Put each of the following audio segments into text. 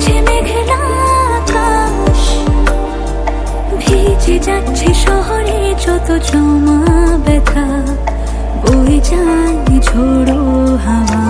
দাঁড়িয়েছে মেঘলা আকাশ, ভিজে যাচ্ছে শহরে যত জমা ব্যথা বই যায় ঝোড়ো হাওয়া।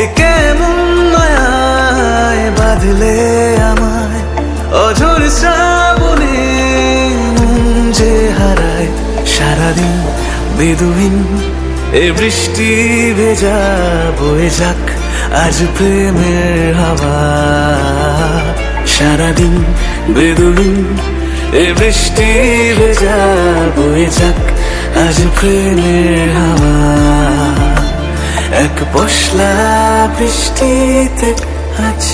এ কেমন মায়ায় বাঁধলে আমায়, অঝোর শ্রাবণে যে হারায়, সারাদিন বেদুইন, এ বৃষ্টি ভেজা বয়ে যাক আজ প্রেমের হাওয়া, সারাদিন বেদুলিন এ বৃষ্টি ভেজা বয়ে যাক আজ প্রেমের হাওয়া। এক পশলা বৃষ্টিতে আজ